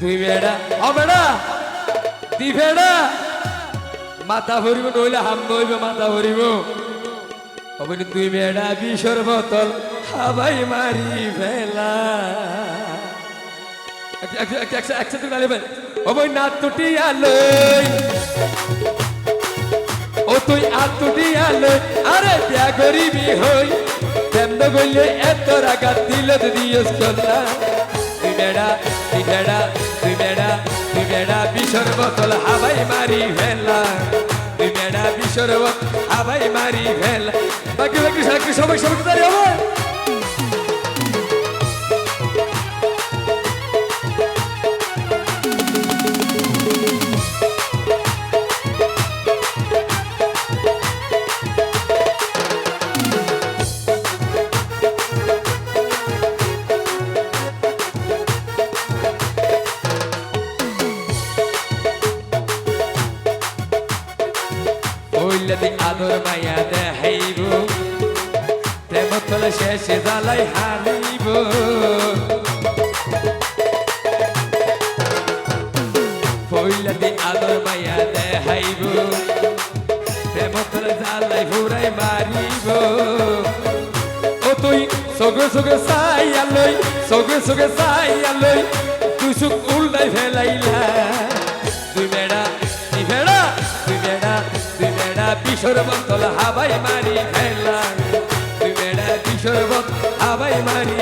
দুই বেড়া দি বেড়া মাথা ভরিব নইলে হাম নইব, মাথা ভরিব। হবে না দুই বেড়া বিষর বোতল হাবাই মারি ফেলা। একসাথে গালিবেন ওই না তুটি আলোই। ও তুই আতুটি আলোই। আরে বিয়া গরিবি হই। তেমন গইলে এত রাগা দিল তুই বেড়া তুই বেড়া তুই বেড়া তুই বেড়া বিশর বোতল হাবাই মারি ফেলা তুই বেড়া বিশর বোতল হাবাই মারি ফেলা বাকি বাকি সাকি সবাই সবাই দাঁড়িয়ে হবে ওইলাদি আদর মায়া দেখাইব প্রেম তলে শেষে জ্বালাই হারিব ওইলাদি আদর মায়া দেখাইব প্রেম তলে জ্বালাই ফুরাই মারিব। ও তুই সগে সগে চাই আলই সগে সগে চাই আলই তুই সুখ উল্টাই ফেলাইলা। কিশোর বোতল হাবাই মারি খেলা তুই বেড়া কিশোর বোতল হাবাই মারি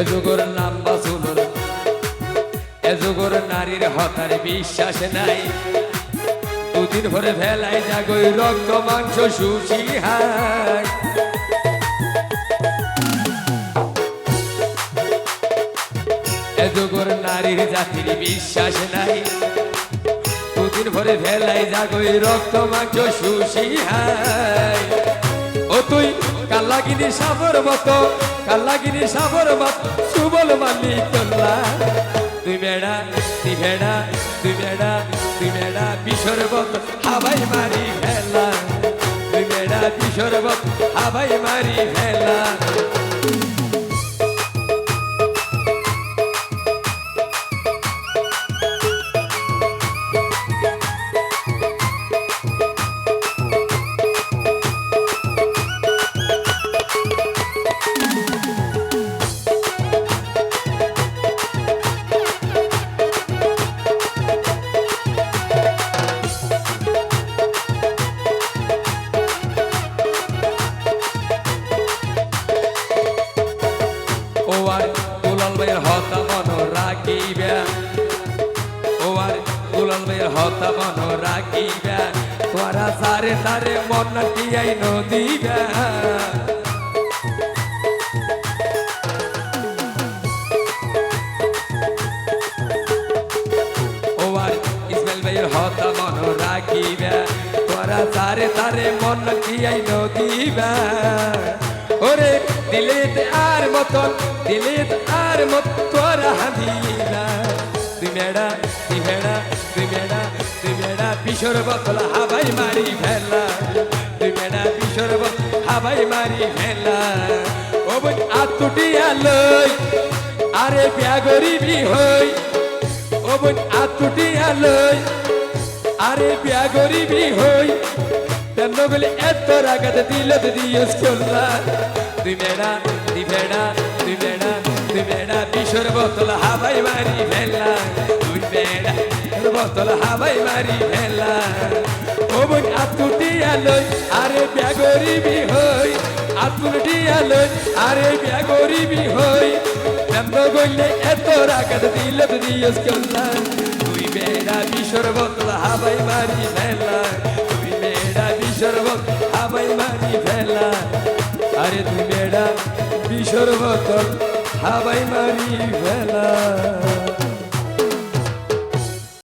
এজগর নাম বাসুলর এজগর নারীর হতার বিশ্বাস নাই। দুদিন ভরে ভেলায় জাগই রক্ত, মাংস সুচি হাই এজগর নারীর জাতির বিশ্বাস নাই। দুদিন ভরে ভেলায় জাগই রক্ত, মাংস সুচি হাই ও তুই কাল্লাগিনি সাবর মতো কালাগিনি সাবর মত, সুবল মালি তোলা তুই বেড়া তুই বেড়া তুই বেড়া তুই বেড়া বিশর বত হাবাই মারি ফেলা তুই বেড়া বিশর বত হাবাই মারি ফেলা দুলাল ভাইয়ের হতা মন রাখিবে ও আর দুলাল ভাইয়ের হতা মন রাখিবে তোরা সারে তারে মন টিয়াই নদীবে হতা মন রাখিবে তোরা সারে তারে মন টিয়াই নদীবে ওরে দিলেতে আর মতন, দিলেতে আর মত, তোরা হাদিলা তুই মেড়া তুই মেড়া তুই মেড়া তুই মেড়া পিসর বতল হাবাই মারি ফেলা। তুই মেড়া পিসর বতল হাবাই মারি ফেলা। ও বোন, আতুটি আলই আরে বিয়া গরিবি হই। ও বোন, আতুটি আলই আরে বিয়া গরিবি হই। তেমন বলে এত রাগাত দিল দিয়স চল্লা তুই বেড়া তুই বেড়া তুই বেড়া তুই বেড়া বিশর বোতল হাবাই মারি ফেলা তুই বেড়া বোতল হাবাই মারি ফেলা ও বোন আতুটি আলোই আরে বিয়া গরিবি হই। আতুটি আলোই আরে বিয়া গরিবি হই তেমন গইলে এত রাগাত দিল দিয়স চল্লা তুই বেড়া বিশর বোতল হাবাই মারি ফেলা তুই বেড়া বিশর বোতল হাবাই মারি ফেলা আরে তুই বেড়া বিশর বোতল হাবাই মারি ফেলা।